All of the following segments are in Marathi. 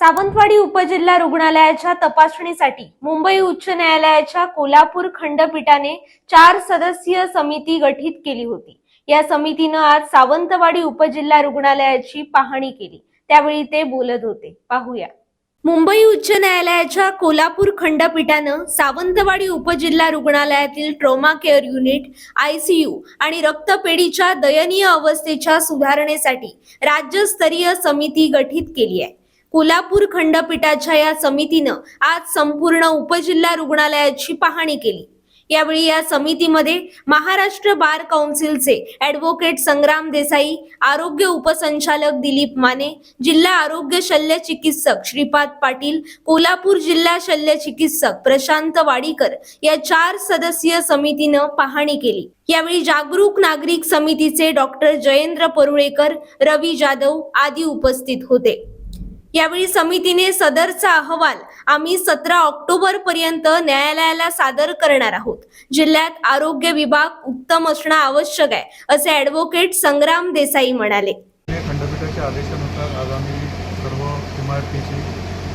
सावंतवाडी उपजिल्हा रुग्णालयाच्या तपासणीसाठी मुंबई उच्च न्यायालयाच्या कोल्हापूर खंडपीठाने चार सदस्यीय समिती गठीत केली होती. या समितीनं आज सावंतवाडी उपजिल्हा रुग्णालयाची पाहणी केली. त्यावेळी ते बोलत होते. पाहूया. मुंबई उच्च न्यायालयाच्या कोल्हापूर खंडपीठानं सावंतवाडी उपजिल्हा रुग्णालयातील ट्रोमा केअर युनिट आयसीयू आणि रक्तपेढीच्या दयनीय अवस्थेच्या सुधारणेसाठी राज्यस्तरीय समिती गठीत केली आहे. कोल्हापूर खंडपीठाच्या या समितीनं आज संपूर्ण उपजिल्हा रुग्णालयाची पाहणी केली. यावेळी या समितीमध्ये महाराष्ट्र बार काउन्सिलचे ऍडव्होकेट संग्राम देसाई आरोग्य उपसंचालक दिलीप माने जिल्हा आरोग्य शल्य चिकित्सक श्रीपाद पाटील कोल्हापूर जिल्हा शल्य चिकित्सक प्रशांत वाडीकर या चार सदस्यीय समितीनं पाहणी केली. यावेळी जागरूक नागरिक समितीचे डॉक्टर जयेंद्र परुळेकर रवी जाधव आदी उपस्थित होते. यावेळी समितीने सदरचा अहवाल आम्ही सतरा ऑक्टोबर पर्यंत न्यायालयाला सादर करणार आहोत. जिल्ह्यात आरोग्य विभाग उत्तम असणं आवश्यक आहे असे ऍडव्होकेट संग्राम देसाई म्हणाले. खंडपीठाच्या आदेशानुसार आज आम्ही सर्व इमारतीची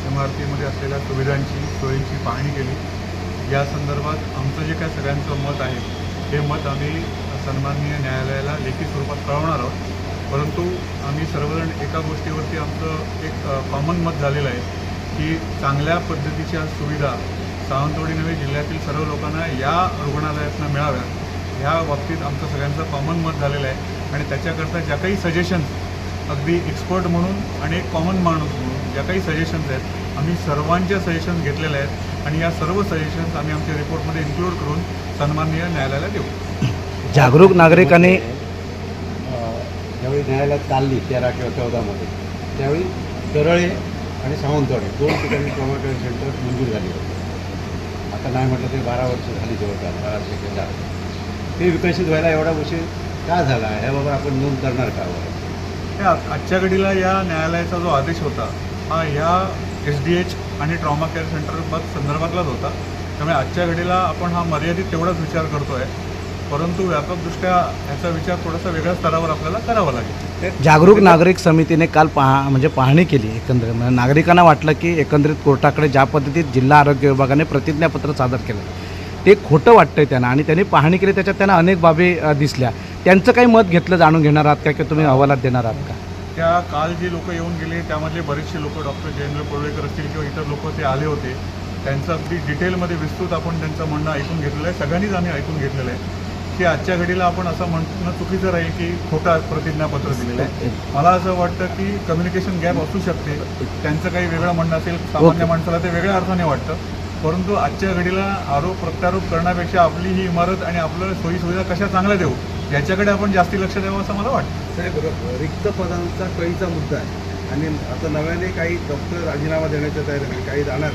इमारतीमध्ये असलेल्या सुविधांची सोयींची पाहणी केली. या संदर्भात आमचं जे काय सगळ्यांचं मत आहे हे मत आम्ही सन्माननीय न्यायालयाला लेखी स्वरूपात कळवणार आहोत. परंतु आम्ही सर्वजण एका गोष्टीवरती आमचं एक कॉमन मत झालेलं आहे की चांगल्या पद्धतीच्या सुविधा सावंतवाडी नवे जिल्ह्यातील सर्व लोकांना या रुग्णालयातनं मिळाव्यात. ह्या बाबतीत आमचं सगळ्यांचं कॉमन मत झालेलं आहे. आणि त्याच्याकरता ज्या काही सजेशन्स अगदी एक्सपर्ट म्हणून आणि एक कॉमन माणूस म्हणून ज्या काही सजेशन्स आहेत आम्ही सर्वांच्या सजेशन्स घेतलेल्या आहेत. आणि या सर्व सजेशन्स आम्ही आमच्या रिपोर्टमध्ये इन्क्लूड करून सन्माननीय न्यायालयाला देऊ. जागरूक नागरिकांनी त्यावेळी न्यायालयात चालली तेरा किंवा चौदामध्ये त्यावेळी तरळे आणि सावंतवाडी दोन ठिकाणी ट्रॉमा केअर सेंटर मंजूर झाली होती. आता नाही म्हटलं ते बारा वर्ष झाली जवळपास बारा सेकंड ते विकसित व्हायला एवढा उशीर का झाला? ह्याबाबत आपण नोंद करणार का बरं? आजच्या घडीला या न्यायालयाचा जो आदेश होता हा ह्या एस डी एच आणि ट्रॉमा केअर सेंटर संदर्भातलाच होता. त्यामुळे आजच्या घडीला आपण हा मर्यादित तेवढाच विचार करतो आहे परंतु व्यापकदृष्ट्या ह्याचा विचार थोडासा वेगळ्या स्तरावर आपल्याला करावा लागेल. जागरूक नागरिक समितीने काल पहा म्हणजे पाहणी केली एकंदरीत. म्हणजे नागरिकांना वाटलं की एकंदरीत कोर्टाकडे ज्या पद्धतीत जिल्हा आरोग्य विभागाने प्रतिज्ञापत्र सादर केलं ते खोटं वाटतंय त्यांना आणि त्यांनी पाहणी केली त्याच्यात त्यांना अनेक बाबी दिसल्या. त्यांचं काही मत घेतलं जाणून घेणार आहात का किंवा तुम्ही अहवालात देणार आहात का? त्या काल जे लोक येऊन गेले त्यामधले बरेचसे लोक डॉक्टर जयेंद्र पडळकर असतील किंवा इतर लोक ते आले होते त्यांचं अगदी डिटेलमध्ये विस्तृत आपण त्यांचं म्हणणं ऐकून घेतलेलं आहे सगळ्यांनीच आम्ही ऐकून घेतलेलं आहे. की आजच्या घडीला आपण असं म्हणणं चुकीचं राहील की खोटा प्रतिज्ञापत्र दिलेलं आहे. मला असं वाटतं की कम्युनिकेशन गॅप असू शकते. त्यांचं काही वेगळं म्हणणं असेल सामान्य. माणसाला ते वेगळ्या अर्थाने वाटतं. परंतु आजच्या घडीला आरोप प्रत्यारोप करण्यापेक्षा आपली ही इमारत आणि आपलं सोयीसुविधा कशा चांगल्या देऊ याच्याकडे आपण जास्ती लक्ष द्यावं असं मला वाटतं. साहेब रिक्त पदांचा कळीचा मुद्दा आहे. आणि आता नव्याने काही डॉक्टर राजीनामा देण्याच्या तयारीने काही जाणार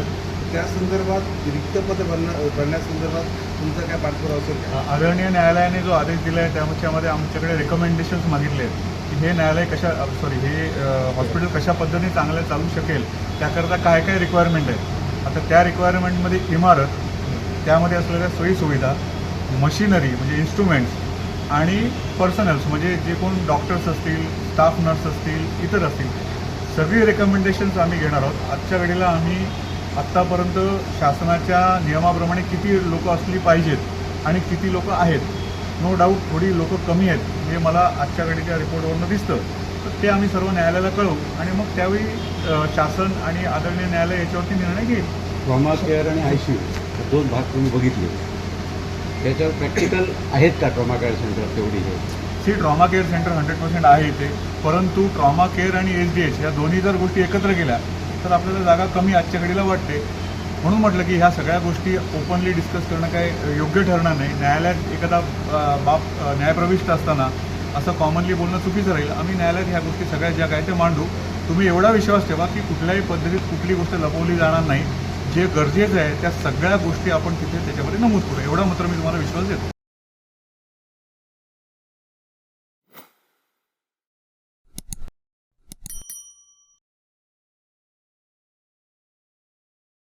त्या संदर्भात रिक्त पद भरण्या भरण्यासंदर्भात तुमचा काय पाठपुरावा असेल का? आदरणीय न्यायालयाने जो आदेश दिला आहे त्याच्यामध्ये आमच्याकडे रेकमेंडेशन्स मागितले आहेत. की हे न्यायालय कशा सॉरी हे हॉस्पिटल कशा पद्धतीने चांगलं चालू शकेल त्याकरता काय काय रिक्वायरमेंट आहे आता त्या रिक्वायरमेंटमध्ये इमारत त्यामध्ये असलेल्या सोयीसुविधा मशिनरी म्हणजे इन्स्ट्रुमेंट्स आणि पर्सनल्स म्हणजे जे कोण डॉक्टर्स असतील स्टाफ नर्स असतील इतर असतील सगळी रेकमेंडेशन्स आम्ही घेणार आहोत. आजच्या घडीला आम्ही आत्तापर्यंत शासनाच्या नियमाप्रमाणे किती लोक असली पाहिजेत आणि किती लोक आहेत नो डाऊट थोडी लोक कमी आहेत हे मला आजच्या घडीच्या रिपोर्टवरनं दिसतं. तर ते आम्ही सर्व न्यायालयाला कळवू आणि मग त्यावेळी शासन आणि आदरणीय न्यायालय याच्यावरती निर्णय घेईल. ट्रॉमा केअर आणि आय सी यू दोन भाग तुम्ही बघितले. त्याच्यावर प्रॅक्टिकल आहेत का ट्रॉमा केअर सेंटर तेवढी? हे C trauma care centre hundred percent आहे इथे परंतु ट्रॉमा केअर आणि एच डी एच या दोन्ही जर गोष्टी एकत्र केल्या तर आपल्याला जागा कमी आजच्या घडीला वाटते. म्हणून म्हटलं की ह्या सगळ्या गोष्टी ओपनली डिस्कस करणं काय योग्य ठरणार नाही. न्यायालयात एखादा बाप न्यायप्रविष्ट असताना असं कॉमनली बोलणं चुकीचं राहील. आम्ही न्यायालयात ह्या गोष्टी सगळ्या ज्या काय ते मांडू. तुम्ही एवढा विश्वास ठेवा की कुठल्याही पद्धतीत कुठली गोष्ट लपवली जाणार नाही. जे गरजेचं आहे त्या सगळ्या गोष्टी आपण तिथे त्याच्यामध्ये नमूद करू. एवढा मात्र मी तुम्हाला विश्वास देतो.